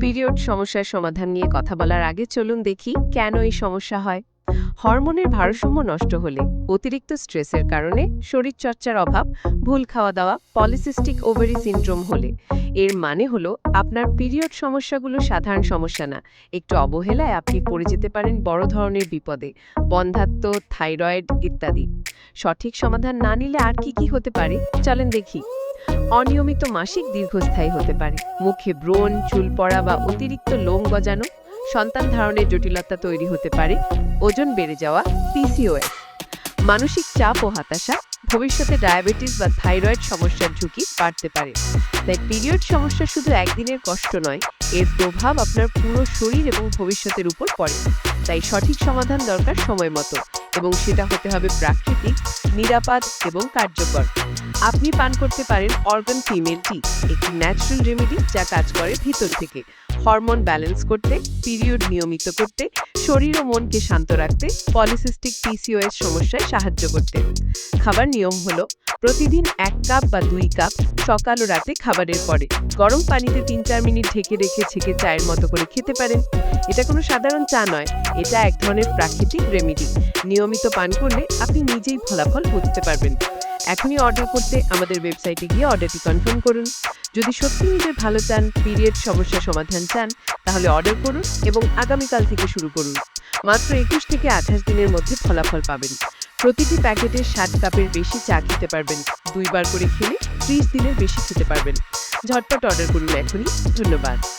Period সমস্যার সমাধান নিয়ে কথা বলার আগে চলুন দেখি কেন এই সমস্যা হয়। হরমোনের ভারসাম্য নষ্ট হলে, অতিরিক্ত স্ট্রেসের কারণে শরীরচর্চার অভাব, ভুল খাওয়া দাওয়া পলিসিস্টিক ওভারি সিনড্রোম হলে। এর মানে হলো আপনার পিরিয়ড সমস্যাগুলো সাধারণ সমস্যা না, একটু অবহেলায় আপনি পড়ে যেতে পারেন বড় ধরনের বিপদে, বন্ধাত্ম, থাইরয়েড ইত্যাদি। সঠিক সমাধান না নিলে আর কি কি হতে পারে? চলেন দেখি। অনিয়মিত মাসিক দীর্ঘস্থায়ী হতে পারে। মুখে ব্রণ, চুল পড়া বা অতিরিক্ত লোম গজানো, সন্তান ধারণের জটিলতা তৈরি হতে পারে। ওজন বেড়ে যাওয়া পিসিওএস মানসিক চাপ ও হতাশা, ভবিষ্যতে ডায়াবেটিস বা থাইরয়েড সমস্যার ঝুঁকি বাড়তে পারে। তাই পিরিয়ড সমস্যা শুধু একদিনের কষ্ট নয়, এর প্রভাব আপনার পুরো শরীর এবং ভবিষ্যতের উপর পড়ে। তাই সঠিক সমাধান দরকার সময় মতো। এবং সেটা হতে হবে প্রাকৃতিক, নিরাপদ এবং কার্যকর। আপনি পান করতে পারেন অর্গান ফিমেল টি, একটি ন্যাচারাল রেমেডি যা কাজ করে ভিতর থেকে। হরমোন ব্যালেন্স করতে, পিরিয়ড নিয়মিত করতে, শরীর ও মনকে শান্ত রাখতে, পলিসিস্টিক পিসিওএস সমস্যায় সাহায্য করতে। খাবার নিয়ম হলো প্রতিদিন এক কাপ বা দুই কাপ সকাল ও রাতে খাবারের পরে। গরম পানিতে তিন চার মিনিট ঢেকে রেখে ছেঁকে চায়ের মতো করে খেতে পারেন। এটা কোনো সাধারণ চা নয়, এটা এক ধরনের প্রাকৃতিক রেমেডি নিয়মিত পান করলে আপনি নিজেই ফলাফল বুঝতে পারবেন। এখনই অর্ডার করতে আমাদের ওয়েবসাইটে গিয়ে অর্ডারটি কনফার্ম করুন। যদি সত্যি নিজের ভালো চান পিরিয়ড সমস্যা সমাধান চান, তাহলে অর্ডার করুন এবং আগামীকাল থেকে শুরু করুন। মাত্র একুশ থেকে আঠাশ দিনের মধ্যে ফলাফল পাবেন। প্রতিটি প্যাকেটে ষাট কাপের বেশি চা খেতে পারবেন। দুইবার করে খেলে ত্রিশ দিনের বেশি খেতে পারবেন। ঝটপট অর্ডার করুন এখনই। ধন্যবাদ।